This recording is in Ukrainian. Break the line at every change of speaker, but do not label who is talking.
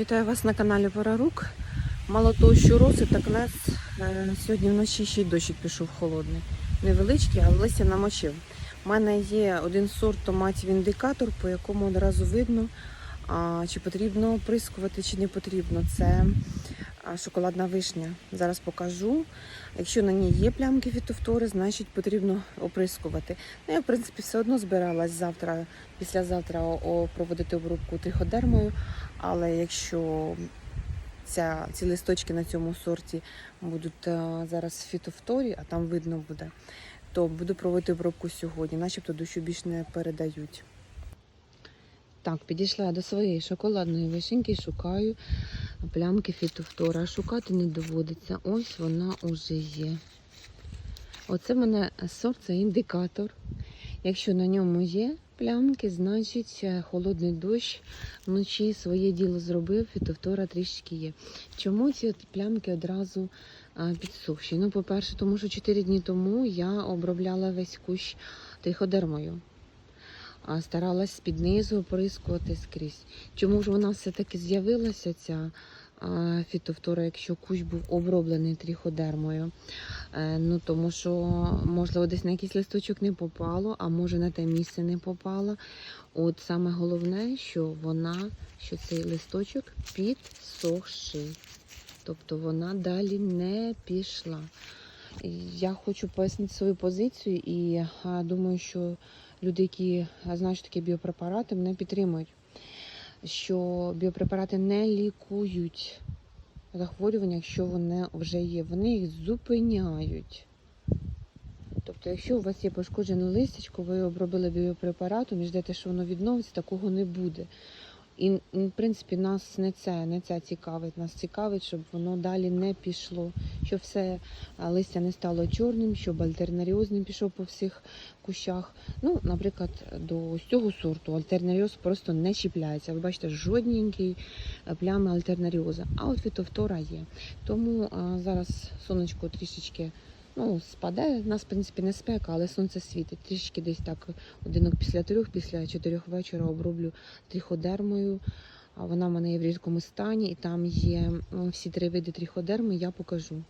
Вітаю вас на каналі Пора Рук. Мало того, що роси, так нас е, сьогодні вночі ще й дощик пішов холодний. Невеличкий, але листя намочив. У мене є один сорт томатів індикатор, по якому одразу видно, чи потрібно оприскувати, чи не потрібно. Це шоколадна вишня. Зараз покажу. Якщо на ній є плямки фітофтори, значить потрібно оприскувати. Ну, я, в принципі, все одно збиралась завтра, післязавтра проводити обробку триходермою. Але якщо ця, ці листочки на цьому сорті будуть е, зараз в фітофторі, а там видно буде, то буду проводити обробку сьогодні, начебто дощу більш не передають. Так, підійшла до своєї шоколадної вишеньки, шукаю плямки фітофтора. Шукати не доводиться. Ось вона уже є. Оце в мене сорт, це індикатор. Якщо на ньому є плямки, значить е, холодний дощ вночі своє діло зробив, фітофтора трішки є. Чому ці плямки одразу а, підсохші? Ну, по-перше, тому що 4 дні тому я обробляла весь кущ триходермою. А старалась під низу оприскувати скрізь. Чому ж вона все-таки з'явилася, ця а, фітофтора, якщо кущ був оброблений тріходермою? Е, ну, тому що, можливо, десь на якийсь листочок не попало, а може на те місце не попало. От саме головне, що вона, що цей листочок підсохший. Тобто вона далі не пішла. Я хочу пояснити свою позицію і думаю, що люди, які знають, що таке біопрепарати, мене підтримують. Що біопрепарати не лікують захворювання, якщо вони вже є. Вони їх зупиняють. Тобто, якщо у вас є пошкоджене листячко, ви обробили біопрепаратом і ждете, що воно відновиться, такого не буде. І, в принципі, нас не це, не це цікавить. Нас цікавить, щоб воно далі не пішло, щоб все листя не стало чорним, щоб альтернаріоз не пішов по всіх кущах. Ну, наприклад, до цього сорту альтернаріоз просто не чіпляється. Ви бачите, жодненький е, плями альтернаріоза. А от фітофтора є. Тому а, зараз сонечко трішечки ну, спаде. У нас, в принципі, не спека, але сонце світить. Трішки десь так одинок після трьох, після чотирьох вечора оброблю тріходермою. Вона в мене є в рідкому стані, і там є всі три види тріходерми, я покажу.